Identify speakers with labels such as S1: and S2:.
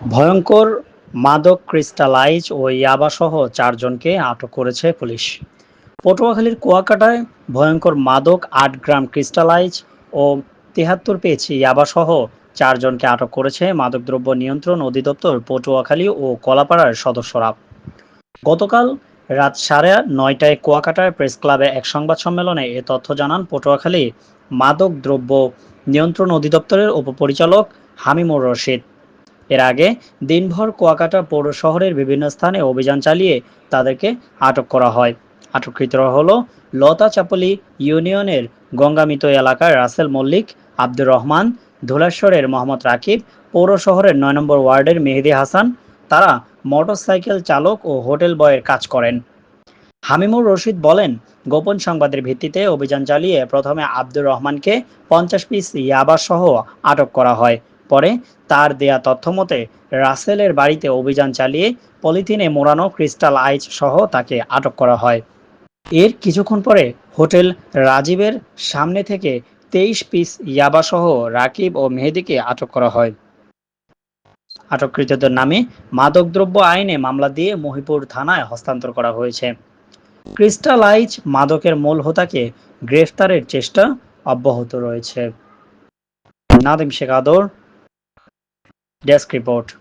S1: ভয়ঙ্কর মাদক ক্রিস্টালাইজ ও ইয়াবাসহ চারজনকে আটক করেছে পুলিশ। পটুয়াখালীর কুয়াকাটায় ভয়ঙ্কর মাদক আট গ্রাম ক্রিস্টালাইজ ও তেহাত্তর পেজ ইয়াবাসহ চারজনকে আটক করেছে মাদকদ্রব্য নিয়ন্ত্রণ অধিদপ্তর পটুয়াখালী ও কলাপাড়ার সদস্যরা। গতকাল রাত সাড়ে নয়টায় কুয়াকাটার প্রেস ক্লাবে এক সংবাদ সম্মেলনে এ তথ্য জানান পটুয়াখালী মাদক দ্রব্য নিয়ন্ত্রণ অধিদপ্তরের উপপরিচালক হামিমুর রশিদ। এর আগে দিনভর কুয়াকাটা পৌর শহরের বিভিন্ন স্থানে অভিযান চালিয়ে তাদেরকে আটক করা হয়। আটককৃতরা হলো লতা চাপলি ইউনিয়নের গঙ্গামিত এলাকার রাসেল মল্লিক, আব্দুর রহমান, ধুলাশ্বরের মোহাম্মদ রাকিব, পৌর শহরের নয় নম্বর ওয়ার্ডের মেহেদি হাসান। তারা মোটরসাইকেল চালক ও হোটেল বয়ের কাজ করেন। হামিমুর রশিদ বলেন, গোপন সংবাদের ভিত্তিতে অভিযান চালিয়ে প্রথমে আব্দুর রহমানকে পঞ্চাশ পিস ইয়াবাসহ আটক করা হয়। পরে তার দেয়া তথ্য মতে, রাসেলের বাড়িতে অভিযান চালিয়ে পলিথিনে মোড়ানো ক্রিস্টাল আইচ সহ তাকে আটক করা হয়। এর কিছুক্ষণ পরে হোটেল রাজীবের সামনে থেকে তেইশ পিস ইয়াবাসহ রাকিব ও মেহেদিকে আটক করা হয়। আটককৃতদের নামে মাদকদ্রব্য আইনে মামলা দিয়ে মহিপুর থানায় হস্তান্তর করা হয়েছে। ক্রিস্টালাইজ মাদকের মূল হোতাকে গ্রেফতারের চেষ্টা অব্যাহত রয়েছে। নাদিম শেখ আদর desk report.